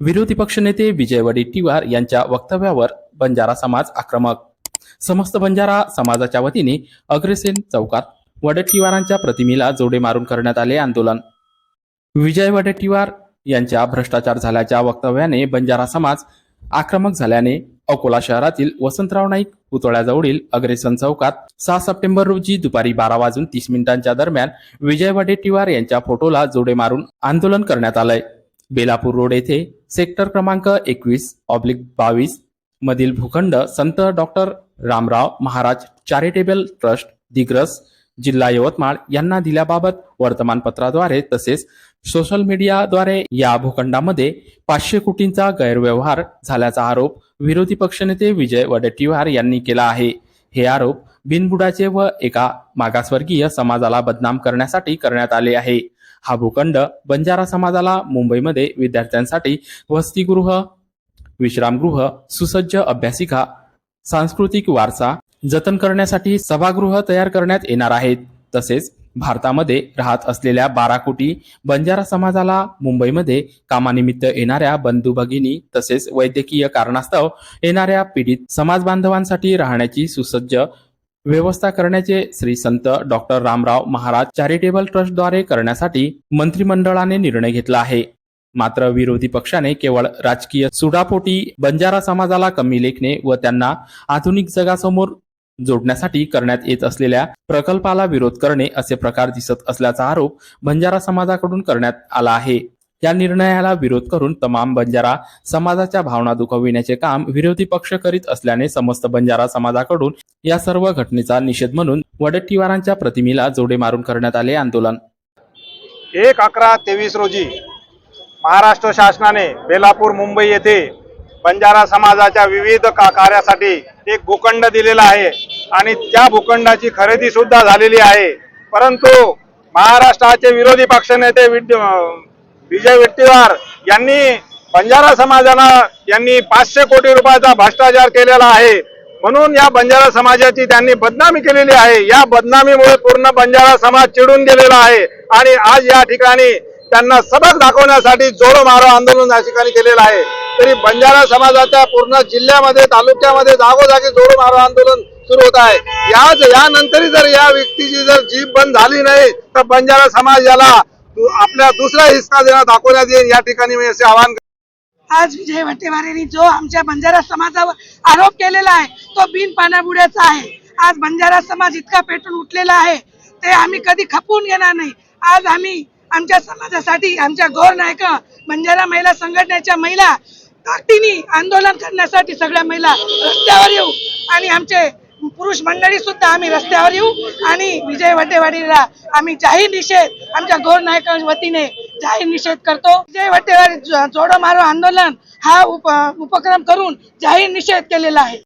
विरोधी पक्षनेते विजय वडेट्टीवार यांच्या वक्तव्यावर बंजारा समाज आक्रमक. समस्त बंजारा समाजाच्या वतीने अग्रसेन चौकात वडेट्टीवारांच्या प्रतिमेला जोडे मारून करण्यात आले आंदोलन. विजय वडेट्टीवार यांच्या भ्रष्टाचार झाल्याच्या वक्तव्याने बंजारा समाज आक्रमक झाल्याने अकोला शहरातील वसंतराव नाईक पुतळ्याजवळील अग्रेसन चौकात सहा सप्टेंबर रोजी दुपारी बारा वाजून तीस मिनिटांच्या दरम्यान विजय वडेट्टीवार यांच्या फोटोला जोडे मारून आंदोलन करण्यात आलंय. बेलापूर रोड येथे सेक्टर क्रमांक एकवीस ऑब्लिक बावीस मधील भूखंड संत doctor Ramrao Maharaj charitable trust Digras जिल्हा यवतमाळ यांना दिल्याबाबत वर्तमानपत्राद्वारे तसेच सोशल मीडियाद्वारे या भूखंडामध्ये पाचशे कोटींचा गैरव्यवहार झाल्याचा आरोप विरोधी पक्षनेते विजय वडेट्टीवार यांनी केला आहे. हे आरोप बिनबुडाचे व एका मागासवर्गीय समाजाला बदनाम करण्यासाठी करण्यात आले आहे. हा भूखंड बंजारा समाजाला मुंबईमध्ये विद्यार्थ्यांसाठी वसतिगृह विश्रामगृह सुसज्ज अभ्यासिका सांस्कृतिक वारसा जतन करण्यासाठी सभागृह तयार करण्यात येणार आहेत. तसेच भारतामध्ये राहत असलेल्या बारा कोटी बंजारा समाजाला मुंबईमध्ये कामानिमित्त येणाऱ्या बंधू भगिनी तसेच वैद्यकीय कारणास्तव येणाऱ्या पीडित समाज बांधवांसाठी राहण्याची सुसज्ज व्यवस्था करण्याचे श्री संत डॉक्टर रामराव महाराज चॅरिटेबल ट्रस्टद्वारे करण्यासाठी मंत्रिमंडळाने निर्णय घेतला आहे. मात्र विरोधी पक्षाने केवळ राजकीय सुडापोटी बंजारा समाजाला कमी लेखणे व त्यांना आधुनिक जगासमोर जोडण्यासाठी करण्यात येत असलेल्या प्रकल्पाला विरोध करणे असे प्रकार दिसत असल्याचा आरोप बंजारा समाजाकडून करण्यात आला आहे. या निर्णयाला विरोध करून तमाम बंजारा समाजाच्या भावना दुखविण्याचे काम विरोधी पक्ष करीत असल्याने समस्त बंजारा समाजाकडून या सर्व घटनेचा निषेध म्हणून वडट्टीवारांच्या प्रतिमेला जोडे मारून करण्यात आले आंदोलन. एक अकरा तेवीस रोजी महाराष्ट्र शासनाने बेलापूर मुंबई येथे बंजारा समाजाच्या विविध का कार्यासाठी एक भूखंड दिलेला आहे आणि त्या भूखंडाची खरेदी सुद्धा झालेली आहे. परंतु महाराष्ट्राचे विरोधी पक्षनेते विद्य विजय विट्टीवार यांनी बंजारा समाजानं यांनी पाचशे कोटी रुपयाचा भ्रष्टाचार केलेला आहे. म्हणून या बंजारा समाजाची त्यांनी बदनामी केलेली आहे. या बदनामीमुळे पूर्ण बंजारा समाज चिडून गेलेला आहे. आणि आज या ठिकाणी त्यांना सबक दाखवण्यासाठी जोडो मारो आंदोलन या ठिकाणी केलेलं आहे. तरी बंजारा समाजाच्या पूर्ण जिल्ह्यामध्ये तालुक्यामध्ये जागोजागी जोडो मारो आंदोलन सुरू होत आहे. याच यानंतरही जर या व्यक्तीची जर जीभ बंद झाली नाही तर बंजारा समाज याला आपल्या दुसरा हिस्सा देणं दाखवण्यात येईल या ठिकाणी मी असे आवाहन आज विजय वटेवार जो आमच्या बंजारा समाजावर आरोप केलेला आहे तो बिन पाण्याबुड्याचा आहे. आज बंजारा समाज इतका पेटून उठलेला आहे ते आम्ही कधी खपवून घेणार नाही. आज आम्ही आमच्या समाजासाठी आमच्या गौर नायक बंजारा महिला संघटनेच्या महिला ताकदीने आंदोलन करण्यासाठी सगळ्या महिला रस्त्यावर येऊ आणि आमचे पुरुष मंडळी सुद्धा आम्ही रस्त्यावर येऊ आणि विजय वटेवाडीला आम्ही जाहीर निषेध आमच्या गौर नायकांच्या वतीने जाहीर निषेध करतो. विजय वटेवाडी जोडो मारो आंदोलन हा उप उपक्रम करून जाहीर निषेध केलेला आहे.